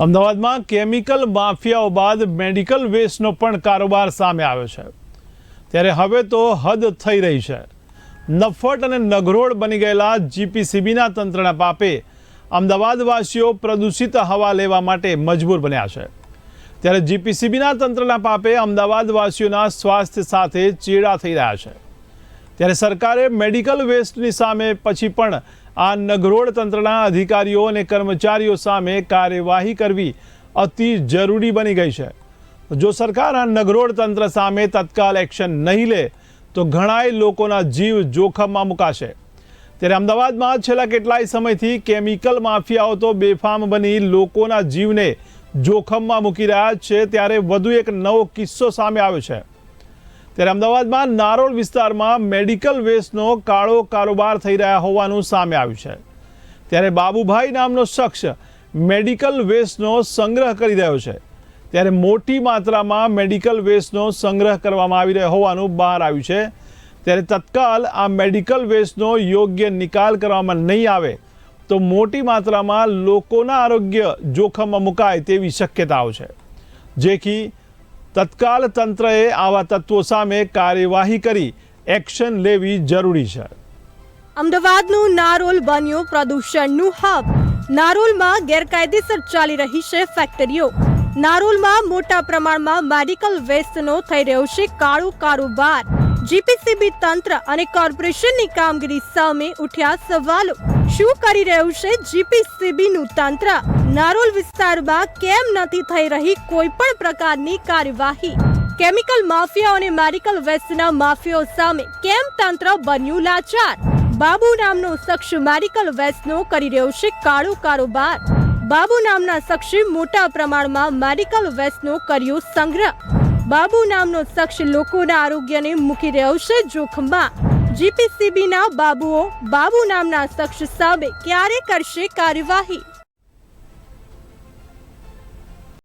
અમદાવાદમાં કેમિકલ માફિયાઓ બાદ મેડિકલ વેસ્ટનો પણ કારોબાર સામે આવ્યો છે. ત્યારે હવે તો હદ થઈ રહી છે. નફટ અને નગરોળ બની ગયેલા જીપીસીબીના તંત્રના પાપે અમદાવાદવાસીઓ પ્રદૂષિત હવા લેવા માટે મજબૂર બન્યા છે. ત્યારે જીપીસીબીના તંત્રના પાપે અમદાવાદવાસીઓના સ્વાસ્થ્ય સાથે ચેડા થઈ રહ્યા છે. ત્યારે સરકારે મેડિકલ વેસ્ટની સામે પછી પણ આ નગરોળ તંત્રના અધિકારીઓ અને કર્મચારીઓ સામે કાર્યવાહી કરવી અતિ જરૂરી બની ગઈ છે. જો સરકાર આ નગરોળ તંત્ર સામે તત્કાલ એક્શન નહીં લે, તો ઘણાય લોકોના જીવ જોખમમાં મુકાશે. ત્યારે અમદાવાદમાં છેલ્લા કેટલાય સમયથી કેમિકલ માફિયાઓ તો બેફામ બની લોકોના જીવને જોખમમાં મૂકી રહ્યા છે, ત્યારે વધુ એક નવો કિસ્સો સામે આવ્યો છે. ત્યારે અમદાવાદમાં નારોલ વિસ્તારમાં મેડિકલ વેસ્ટનો કાળો કારોબાર થઈ રહ્યા હોવાનું સામે આવ્યું છે. ત્યારે બાબુભાઈ નામનો શખ્સ મેડિકલ વેસ્ટનો સંગ્રહ કરી રહ્યો છે. ત્યારે મોટી માત્રામાં મેડિકલ વેસ્ટનો સંગ્રહ કરવામાં આવી રહ્યો હોવાનું બહાર આવ્યું છે. ત્યારે તત્કાલ આ મેડિકલ વેસ્ટનો યોગ્ય નિકાલ કરવામાં નહીં આવે તો મોટી માત્રામાં લોકોના આરોગ્ય જોખમમાં મુકાય તેવી શક્યતાઓ છે. જેથી તત્કાલ તંત્રએ આવા તત્વો સામે કાર્યવાહી કરી એક્શન લેવી જરૂરી છે. અમદાવાદનું નારોલ બન્યું પ્રદૂષણનું હબ. નારોલમાં ગેરકાયદેસર ચાલી રહી છે ફેક્ટરીઓ. નારોલમાં મોટા પ્રમાણમાં મેડિકલ વેસ્ટનો થઈ રહ્યો છે કાળો કારોબાર. જીપીસીબી તંત્ર અને કોર્પોરેશનની કામગીરી સામે ઉઠ્યા સવાલો. શું કરી રહ્યું છે? જીપીસીબીનું તંત્ર. નારોલ વિસ્તારમાં કેમ નથી થઈ રહી કોઈ પણ પ્રકારની કાર્યવાહી? કેમિકલ માફિયાઓ અને મેડિકલ વેસ્ટના માફિયાઓ સામે કેમ તંત્ર બન્યું લાચાર? બાબુ નામનો શખ્સ મેડિકલ વેસ્ટનો કરી રહ્યો છે કાળો કારોબાર. બાબુ નામના શખ્સે મોટા પ્રમાણમાં મેડિકલ વેસ્ટનો કર્યો સંગ્રહ. બાબુ નામનો શખ્સ લોકોના આરોગ્યને મૂકી રહ્યો છે જોખમમાં. જીપીસીબીના બાબુઓ બાબુ નામના શખ્સ સામે ક્યારે કરશે કાર્યવાહી?